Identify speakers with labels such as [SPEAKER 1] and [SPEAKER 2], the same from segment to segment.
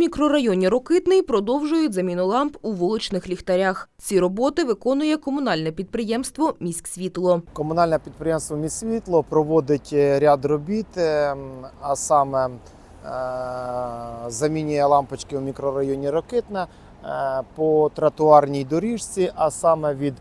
[SPEAKER 1] мікрорайоні Рокитний продовжують заміну ламп у вуличних ліхтарях. Ці роботи виконує комунальне підприємство «Міськсвітло».
[SPEAKER 2] Комунальне підприємство «Міськсвітло» проводить е, ряд робіт, е, а саме е, замінює лампочки у мікрорайоні Рокитне е, по тротуарній доріжці, а саме від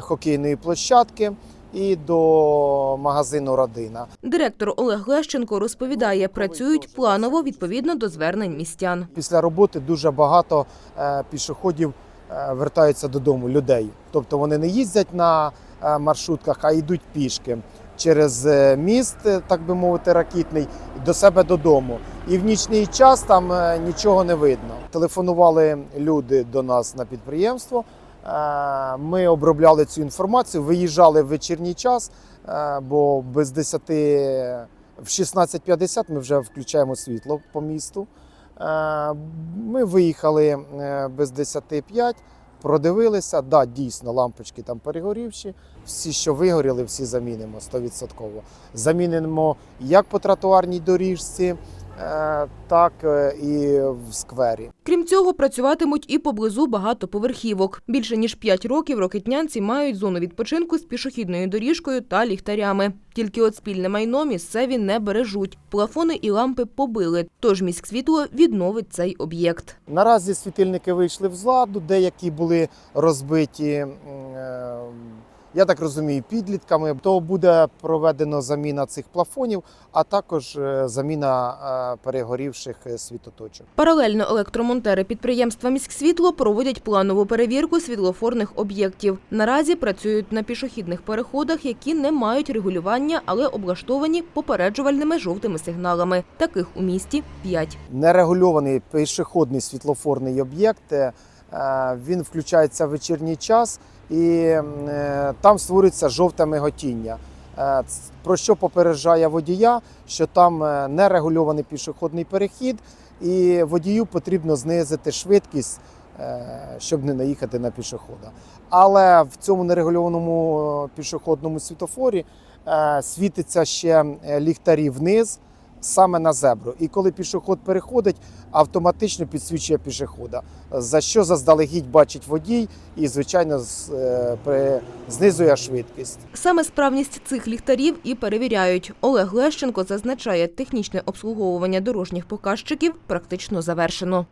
[SPEAKER 2] хокейної площадки і до магазину Родина.
[SPEAKER 1] Директор Олег Лещенко розповідає, працюють планово відповідно до звернень містян.
[SPEAKER 2] Після роботи дуже багато е, пішоходів е, вертаються додому людей. Тобто вони не їздять на е, маршрутках, а йдуть пішки через міст, так би мовити, ракітний, до себе додому. І в нічний час там нічого не видно. Телефонували люди до нас на підприємство. Е, Ми обробляли цю інформацію, виїжджали в вечірній час, е, бо без 10 в 16.50 ми вже включаємо світло по місту. Е, Ми виїхали без 10.05, продивилися. Да, дійсно, лампочки там перегорівші. Всі, що вигоріли, всі замінимо 100%. Замінимо як по тротуарній доріжці, так е, і в сквері.
[SPEAKER 1] Крім цього, працюватимуть і поблизу багатоповерхівок. Більше ніж 5 років рокетнянці мають зону відпочинку з пішохідною доріжкою та ліхтарями. Тільки от спільне майно місцеві не бережуть. Плафони і лампи побили, тож міськсвітло відновить цей об'єкт.
[SPEAKER 2] Наразі світильники вийшли з ладу, деякі були розбиті. Я так розумію, підлітками, то буде проведено заміна цих плафонів, а також е, заміна е, перегорівших е, світоточок.
[SPEAKER 1] Паралельно електромонтери підприємства «Міськсвітло» проводять планову перевірку світлофорних об'єктів. Наразі працюють на пішохідних переходах, які не мають регулювання, але облаштовані попереджувальними жовтими сигналами. Таких у місті п'ять.
[SPEAKER 2] Нерегульований пішохідний світлофорний об'єкт. Е, Він включається в вечірній час і е, там створюється жовте миготіння. Е, Про що попереджає водія, що там нерегульований пішохідний перехід, і водію потрібно знизити швидкість, щоб не наїхати на пішохода. Але в цьому нерегульованому пішохідному світофорі світиться ще ліхтарі вниз, саме на зебру. І коли пішоход переходить, автоматично підсвічує пішохода, за що заздалегідь бачить водій і, звичайно, е, знизує швидкість.
[SPEAKER 1] Саме справність цих ліхтарів і перевіряють. Олег Лещенко зазначає, технічне обслуговування дорожніх показчиків практично завершено.